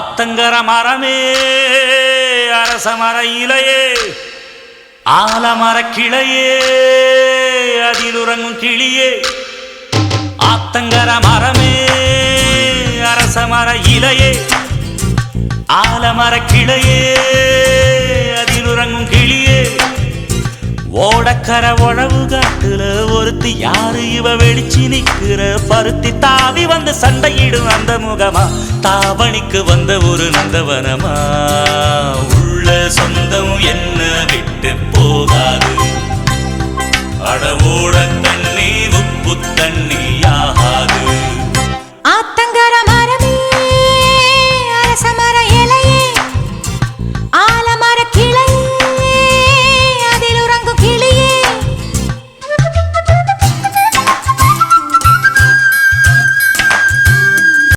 ஆத்தங்கர மரமே அரச மர இலையே ஆலமர கிளையே அதிலுறங்கும் கிளியே. ஆத்தங்கர மரமே அரச மர இலையே ஆலமர கிளையே ஓடக்கர உழவு காட்டுல ஒருத்தி யாரு? இவ வெளிச்சு நிக்கிற பருத்தி தாவி வந்து சண்டையிடும் அந்த முகமா? தாவணிக்கு வந்த ஒரு நந்தவனமா? உள்ள சொந்தம் என்ன விட்டு போகாது. அட தண்ணி